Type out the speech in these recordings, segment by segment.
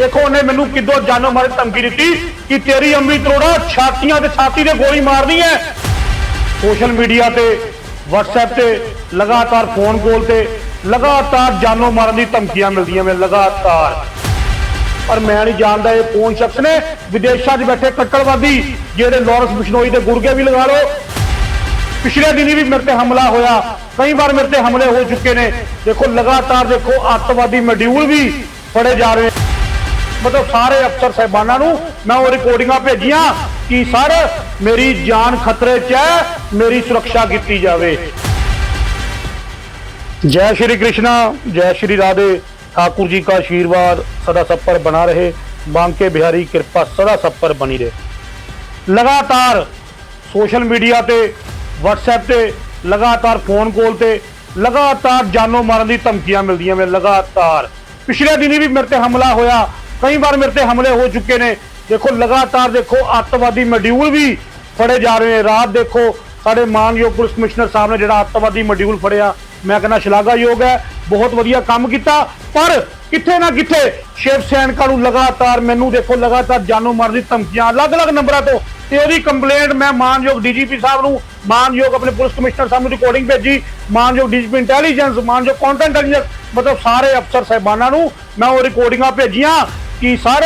ਦੇਖੋ ਉਹਨੇ ਮੈਨੂੰ ਕਿਦੋਂ ਜਾਨੋਂ ਮਾਰੇ ਧਮਕੀ ਦਿੱਤੀ ਕਿ ਤੇਰੀ ਅੰਮੀ ਤਰੋੜਾ ਛਾਤੀਆਂ ਤੇ ਛਾਤੀ ਤੇ ਗੋਲੀ ਮਾਰਨੀ ਹੈ। ਸੋਸ਼ਲ ਮੀਡੀਆ ਤੇ, WhatsApp ਤੇ ਲਗਾਤਾਰ ਫੋਨ ਕਾਲ ਤੇ ਲਗਾਤਾਰ ਜਾਨੋਂ ਮਾਰਨ ਦੀ ਧਮਕੀਆਂ ਮਿਲਦੀਆਂ ਮੈਂ ਲਗਾਤਾਰ। ਪਰ ਮੈਂ ਨਹੀਂ ਜਾਣਦਾ ਇਹ ਕੌਣ ਸ਼ਖਸ ਨੇ। ਵਿਦੇਸ਼ਾਂ 'ਚ ਬੈਠੇ ਕੱਟੜਵਾਦੀ ਜਿਹੜੇ ਲਾਰੈਂਸ ਬਿਸ਼ਨੋਈ ਦੇ ਗੁਰਗੇ ਵੀ ਲਗਾ ਲਓ। ਪਿਛਲੇ ਦਿਨੀ ਵੀ ਮੇਰੇ ਤੇ ਹਮਲਾ ਹੋਇਆ, ਕਈ ਵਾਰ ਮੇਰੇ ਤੇ ਹਮਲੇ ਹੋ ਚੁੱਕੇ ਨੇ। ਦੇਖੋ, ਲਗਾਤਾਰ ਦੇਖੋ, ਅੱਤਵਾਦੀ ਮੋਡਿਊਲ ਵੀ ਫੜੇ ਜਾ ਰਹੇ ਮਤਲਬ ਸਾਰੇ ਅਫਸਰ ਸਾਹਿਬਾਨਾਂ ਨੂੰ ਮੈਂ ਉਹ ਰਿਕਾਰਡਿੰਗਾਂ ਭੇਜੀਆਂ ਕਿ ਸਰ ਮੇਰੀ ਜਾਨ ਖਤਰੇ 'ਚ ਹੈ ਮੇਰੀ ਸੁਰੱਖਿਆ ਕੀਤੀ ਜਾਵੇ ਜੈ ਸ਼੍ਰੀ ਕ੍ਰਿਸ਼ਨਾ ਜੈ ਸ਼੍ਰੀ ਰਾਧੇ ठाकुर जी का आशीर्वाद सदा सब पर बना रहे बांके बिहारी कृपा सदा सब पर बनी रहे ਲਗਾਤਾਰ ਸੋਸ਼ਲ ਮੀਡੀਆ ਤੇ WhatsApp ਤੇ ਲਗਾਤਾਰ ਫੋਨ ਕਾਲ ਤੇ ਲਗਾਤਾਰ ਜਾਨੋਂ ਮਾਰਨ ਦੀ ਧਮਕੀਆਂ ਮਿਲਦੀਆਂ ਮੈਂ ਲਗਾਤਾਰ ਪਿਛਲੇ ਦਿਨੀ ਵੀ ਮੇਰੇ ਤੇ ਹਮਲਾ ਹੋਇਆ ਕਈ ਵਾਰ ਮੇਰੇ ਤੇ ਹਮਲੇ ਹੋ ਚੁੱਕੇ ਨੇ। ਦੇਖੋ, ਲਗਾਤਾਰ ਦੇਖੋ, ਅੱਤਵਾਦੀ ਮੋਡਿਊਲ ਵੀ ਫੜੇ ਜਾ ਰਹੇ ਨੇ। ਰਾਤ ਦੇਖੋ, ਸਾਡੇ ਮਾਨਯੋਗ ਪੁਲਿਸ ਕਮਿਸ਼ਨਰ ਸਾਹਿਬ ਨੇ ਜਿਹੜਾ ਅੱਤਵਾਦੀ ਮੋਡਿਊਲ ਫੜਿਆ, ਮੈਂ ਕਹਿੰਦਾ ਸ਼ਲਾਘਾਯੋਗ ਹੈ। ਬਹੁਤ ਵਧੀਆ ਕੰਮ ਕੀਤਾ, ਪਰ ਕਿੱਥੇ ਨਾ ਕਿੱਥੇ ਸ਼ਿਵ ਸੈਨਿਕਾਂ ਨੂੰ ਲਗਾਤਾਰ ਮੈਨੂੰ ਦੇਖੋ, ਲਗਾਤਾਰ ਜਾਨੋਂ ਮਾਰਨ ਦੀ ਧਮਕੀਆਂ, ਅਲੱਗ-ਅਲੱਗ ਨੰਬਰਾਂ ਤੋਂ ਤੇ ਉਹਦੀ ਕੰਪਲੇਂਟ ਮੈਂ ਮਾਨਯੋਗ ਡੀਜੀਪੀ ਸਾਹਿਬ ਨੂੰ, ਮਾਨਯੋਗ ਆਪਣੇ ਪੁਲਿਸ ਕਮਿਸ਼ਨਰ ਸਾਹਿਬ ਨੂੰ ਰਿਕਾਰਡਿੰਗ ਭੇਜੀ, ਮਾਨਯੋਗ ਡੀਜੀਪੀ ਇੰਟੈਲੀਜੈਂਸ ਮਾਨਯੋਗ ਕੰਟੈਂਟ ਇੰਟੈਲੀਜੈਂਸ ਮਤਲਬ ਸਾਰੇ ਅਫਸਰ ਸਾਹਿਬਾਨਾਂ ਨੂੰ ਮੈਂ ਉਹ ਰਿਕਾਰਡਿੰਗਾਂ ਭੇਜੀਆਂ। ਕਿ ਸਰ,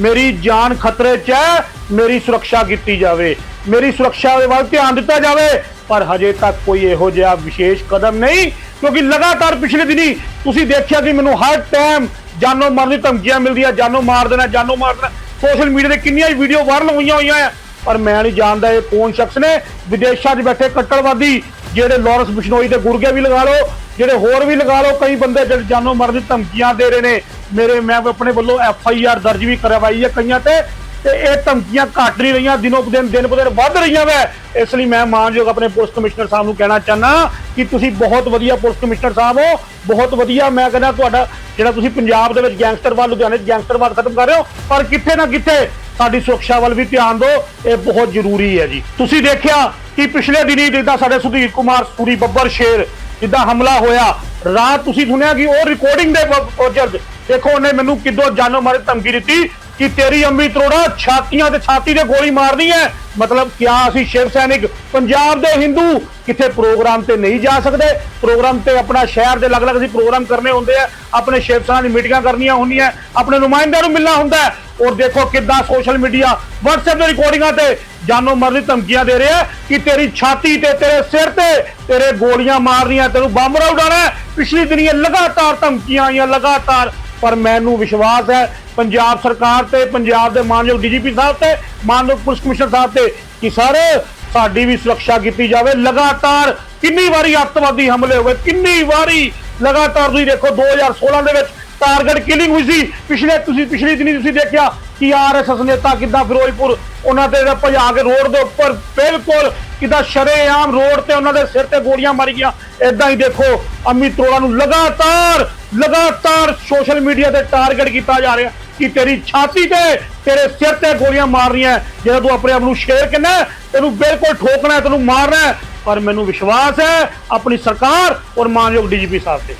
ਮੇਰੀ ਜਾਨ ਖਤਰੇ 'ਚ ਹੈ, ਮੇਰੀ ਸੁਰੱਖਿਆ ਕੀਤੀ ਜਾਵੇ। ਮੇਰੀ ਸੁਰੱਖਿਆ ਦੇ ਵੱਲ ਧਿਆਨ ਦਿੱਤਾ ਜਾਵੇ, ਪਰ ਹਜੇ ਤੱਕ ਕੋਈ ਇਹੋ ਜਿਹਾ ਵਿਸ਼ੇਸ਼ ਕਦਮ ਨਹੀਂ, ਕਿਉਂਕਿ ਲਗਾਤਾਰ ਪਿਛਲੇ ਦਿਨੀ ਤੁਸੀਂ ਦੇਖਿਆ ਕਿ ਮੈਨੂੰ ਹਰ ਟਾਈਮ ਜਾਨੋਂ ਮਾਰਨ ਦੀ ਧਮਕੀਆਂ ਮਿਲਦੀਆਂ, ਜਾਨੋਂ ਮਾਰ ਦੇਣਾ, ਜਾਨੋਂ ਮਾਰ ਦੇਣਾ। ਸੋਸ਼ਲ ਮੀਡੀਆ ਤੇ ਕਿੰਨੀਆਂ ਹੀ ਵੀਡੀਓ ਵਾਇਰਲ ਹੋਈਆਂ ਹੋਈਆਂ ਆ, ਪਰ ਮੈਂ ਨਹੀਂ ਜਾਣਦਾ ਇਹ ਕੌਣ ਸ਼ਖਸ ਨੇ। ਵਿਦੇਸ਼ਾਂ 'ਚ ਬੈਠੇ ਕੱਟੜਵਾਦੀ, ਜਿਹੜੇ ਲਾਰੈਂਸ ਬਿਸ਼ਨੋਈ ਦੇ ਗੁਰਗੇ ਵੀ ਲਗਾ ਲਓ, ਜਿਹੜੇ ਹੋਰ ਵੀ ਲਗਾ ਲਓ, ਕਈ ਬੰਦੇ ਜਿਹੜੇ ਜਾਨੋਂ ਮਾਰਨ ਦੀ ਧਮਕੀਆਂ ਦੇ ਰਹੇ ਨੇ। ਮੇਰੇ ਮੈਂ ਆਪਣੇ ਵੱਲੋਂ ਐਫ ਆਈ ਆਰ ਦਰਜ ਵੀ ਕਰਵਾਈ ਹੈ ਕਈਆਂ ਤੇ ਤੇ ਇਹ ਧਮਕੀਆਂ ਘਟ ਨਹੀਂ ਰਹੀਆਂ, ਦਿਨੋਂ ਦਿਨ ਦਿਨ ਬ ਦਿਨ ਵੱਧ ਰਹੀਆਂ ਵੈ। ਇਸ ਲਈ ਮੈਂ ਮਾਨਯੋਗ ਆਪਣੇ ਪੁਲਿਸ ਕਮਿਸ਼ਨਰ ਸਾਹਿਬ ਨੂੰ ਕਹਿਣਾ ਚਾਹਨਾ ਕਿ ਤੁਸੀਂ ਬਹੁਤ ਵਧੀਆ ਪੁਲਿਸ ਕਮਿਸ਼ਨਰ ਸਾਹਿਬ ਹੋ, ਬਹੁਤ ਵਧੀਆ, ਮੈਂ ਕਹਿੰਦਾ ਤੁਹਾਡਾ ਜਿਹੜਾ ਤੁਸੀਂ ਪੰਜਾਬ ਦੇ ਵਿੱਚ ਗੈਂਗਸਟਰਵਾਦ ਲੁਧਿਆਣੇ 'ਚ ਗੈਂਗਸਟਰਵਾਦ ਖਤਮ ਕਰ ਰਹੇ ਹੋ, ਪਰ ਕਿੱਥੇ ਨਾ ਕਿੱਥੇ ਸਾਡੀ ਸੁਰੱਖਿਆ ਵੱਲ ਵੀ ਧਿਆਨ ਦਿਓ, ਇਹ ਬਹੁਤ ਜ਼ਰੂਰੀ ਹੈ ਜੀ। ਤੁਸੀਂ ਦੇਖਿਆ ਕਿ ਪਿਛਲੇ ਦਿਨੀ ਜਿੱਦਾਂ ਸਾਡੇ ਸੁਧੀਰ ਕੁਮਾਰ, ਸੂਰੀ ਬੱਬਰ ਸ਼ੇਰ ਜਿੱਦਾਂ ਹਮਲਾ ਹੋਇਆ, ਰਾਤ ਤੁਸੀਂ ਸੁਣਿਆ ਕਿ ਉਹ ਰਿਕਾਰਡਿੰਗ ਦੇ ਵਜਰ ਦੇਖੋ ਉਹਨੇ ਮੈਨੂੰ ਕਿਦੋਂ ਜਾਨੋਂ ਮਾਰੇ ਧਮਕੀ ਦਿੱਤੀ ਕਿ ਤੇਰੀ ਅੰਮੀ ਤਰੋੜਾ ਛਾਤੀਆਂ ਤੇ ਛਾਤੀ ਤੇ ਗੋਲੀ ਮਾਰਨੀ ਹੈ। ਮਤਲਬ ਕਿਆ ਅਸੀਂ ਸ਼ਿਵ ਸੈਨਿਕ, ਪੰਜਾਬ ਦੇ ਹਿੰਦੂ ਕਿਥੇ ਪ੍ਰੋਗਰਾਮ ਤੇ ਨਹੀਂ ਜਾ ਸਕਦੇ? ਪ੍ਰੋਗਰਾਮ ਤੇ ਆਪਣਾ ਸ਼ਹਿਰ ਦੇ ਅਲੱਗ-ਅਲੱਗ ਅਸੀਂ ਪ੍ਰੋਗਰਾਮ ਕਰਨੇ ਹੁੰਦੇ ਆ। ਆਪਣੇ ਸ਼ਿਵ ਸੈਨਾ ਦੀ ਮੀਟਿੰਗਾਂ ਕਰਨੀਆਂ ਹੁੰਦੀਆਂ ਆਪਣੇ ਨੁਮਾਇੰਦਿਆਂ ਨੂੰ ਮਿਲਣਾ ਹੁੰਦਾ ਔਰ ਦੇਖੋ ਕਿੱਦਾਂ ਸੋਸ਼ਲ ਮੀਡੀਆ WhatsApp ਦੇ ਰਿਕਾਰਡਿੰਗਾਂ ਤੇ ਜਾਨੋ ਮਰਨ ਧਮਕੀਆਂ ਦੇ ਰਿਹਾ ਕਿ ਤੇਰੀ ਛਾਤੀ ਤੇ, ਤੇਰੇ ਸਿਰ ਤੇ, ਤੇਰੇ ਗੋਲੀਆਂ ਮਾਰਨੀਆਂ, ਤੈਨੂੰ ਬੰਬ ਉਡਾਉਣਾ ਹੈ। ਪਿਛਲੀ ਦਿਨੀ ਲਗਾਤਾਰ ਧਮਕੀਆਂ ਆਈਆਂ, ਲਗਾਤਾਰ ਪਰ ਮੈਨੂੰ ਵਿਸ਼ਵਾਸ ਹੈ ਪੰਜਾਬ ਸਰਕਾਰ ਤੇ, ਪੰਜਾਬ ਦੇ ਮਾਨਯੋਗ ਡੀਜੀਪੀ ਸਾਹਿਬ ਤੇ, ਮਾਨਯੋਗ ਪੁਲਿਸ ਕਮਿਸ਼ਨਰ ਸਾਹਿਬ ਤੇ ਕਿ ਸਰ, ਸਾਡੀ ਵੀ ਸੁਰੱਖਿਆ ਕੀਤੀ ਜਾਵੇ। ਲਗਾਤਾਰ ਕਿੰਨੀ ਵਾਰੀ ਅੱਤਵਾਦੀ ਹਮਲੇ ਹੋਏ, ਕਿੰਨੀ ਵਾਰੀ ਲਗਾਤਾਰ ਤੁਸੀਂ ਦੇਖੋ 2016 ਦੇ ਵਿੱਚ ਟਾਰਗੇਟ ਕਿਲਿੰਗ ਹੋਈ ਸੀ। ਪਿਛਲੇ ਤੁਸੀਂ, ਪਿਛਲੀ ਦਿਨੀ ਤੁਸੀਂ ਦੇਖਿਆ ਕਿ ਆਰਐਸਐਸ ਨੇਤਾ ਕਿੱਦਾਂ ਫਿਰੋਜ਼ਪੁਰ, ਉਹਨਾਂ ਤੇ ਭਜਾ ਕੇ ਰੋਡ ਦੇ ਉੱਪਰ ਬਿਲਕੁਲ ਕਿੱਦਾਂ ਸ਼ਰੇਆਮ ਰੋਡ ਤੇ ਉਹਨਾਂ ਦੇ ਸਿਰ ਤੇ ਗੋਲੀਆਂ ਮਾਰੀਆਂ। ਇਦਾਂ ਹੀ ਦੇਖੋ ਅਮਿਤ ਅਰੋੜਾ ਨੂੰ ਲਗਾਤਾਰ ਲਗਾਤਾਰ ਸੋਸ਼ਲ ਮੀਡੀਆ ਤੇ ਟਾਰਗੇਟ ਕੀਤਾ ਜਾ ਰਿਹਾ ਕਿ ਤੇਰੀ ਛਾਤੀ ਤੇ ਤੇਰੇ ਸਿਰ ਤੇ ਗੋਲੀਆਂ ਮਾਰਨੀਆਂ ਜਿਹੜਾ ਤੂੰ ਆਪਣੇ ਆਪ ਨੂੰ ਸ਼ੇਰ ਕਹਿੰਦਾ ਤੈਨੂੰ ਬਿਲਕੁਲ ਠੋਕਣਾ ਤੈਨੂੰ ਮਾਰਨਾ ਪਰ ਮੈਨੂੰ ਵਿਸ਼ਵਾਸ ਹੈ, ਆਪਣੀ ਸਰਕਾਰ ਔਰ ਮਾਨਯੋਗ ਡੀਜੀਪੀ ਸਾਹਿਬ ਤੇ।